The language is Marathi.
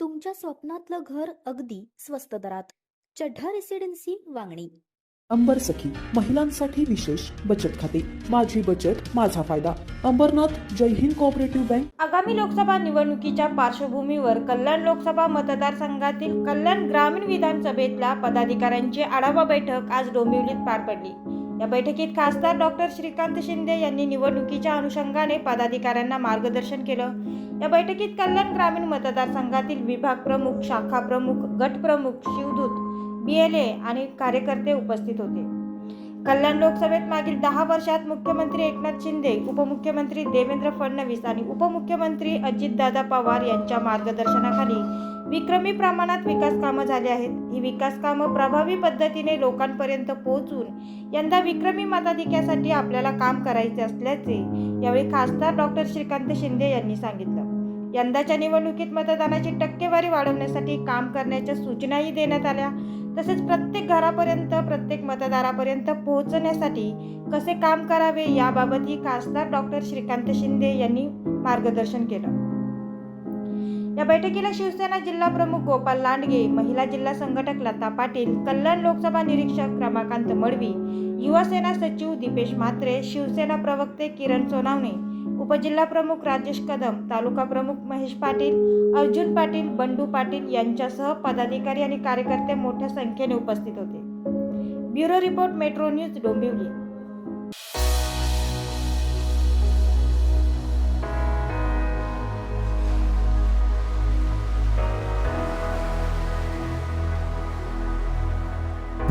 तुमच्या स्वप्नातलं घर अगदी स्वस्त दरात. चढ्ढा रेसिडेन्सी वांगणी. अंबर सखी महिलांसाठी विशेष बचत खाते. माझी बचत माझा फायदा. अंबरनाथ जय हिंद कोऑपरेटिव्ह बँक आगामी लोकसभा निवडणुकीच्या पार्श्वभूमीवर कल्याण लोकसभा मतदारसंघातील कल्याण ग्रामीण विधानसभेतल्या पदाधिकाऱ्यांची आढावा बैठक आज डोंबिवलीत पार पडली. या बैठकीत खासदार डॉक्टर श्रीकांत शिंदे यांनी निवडणुकीच्या अनुषंगाने पदाधिकाऱ्यांना मार्गदर्शन केलं. या बैठकीत कल्याण ग्रामीण मतदारसंघातील विभाग प्रमुख शाखा प्रमुख गट प्रमुख शिवदूत ए आणि कार्यकर्ते उपस्थित होते. कल्याण लोकसभेत मागील दहा वर्षात मुख्यमंत्री एकनाथ शिंदे उपमुख्यमंत्री देवेंद्र फडणवीस आणि उपमुख्यमंत्री अजितदादा पवार यांच्या मार्गदर्शनाखाली विक्रमी प्रमाणात विकास कामं झाली आहेत. ही विकास कामं प्रभावी पद्धतीने लोकांपर्यंत पोहोचून यंदा विक्रमी मताधिक्यासाठी आपल्याला काम करायचे असल्याचे यावेळी खासदार डॉक्टर श्रीकांत शिंदे यांनी सांगितलं. यंदाच्या निवडणुकीत मतदानाची टक्केवारी वाढवण्यासाठी काम करण्याच्या सूचनाही देण्यात आल्या. तसेच प्रत्येक घरापर्यंत प्रत्येक मतदारापर्यंत पोहोचण्यासाठी कसे काम करावे याबाबतही खासदार डॉक्टर श्रीकांत शिंदे यांनी मार्गदर्शन केलं. या बैठकीला शिवसेना जिल्हा प्रमुख गोपाल लांडगे महिला जिल्हा संघटक लता पाटील कल्याण लोकसभा निरीक्षक रमाकांत मडवी युवासेना सचिव दीपेश म्हात्रे शिवसेना प्रवक्ते किरण सोनावणे उपजिल्हा प्रमुख राजेश कदम तालुका प्रमुख महेश पाटील अर्जुन पाटील बंडू पाटील यांच्यासह पदाधिकारी आणि कार्यकर्ते मोठ्या संख्येने उपस्थित होते. Bureau report metro news Dombivli.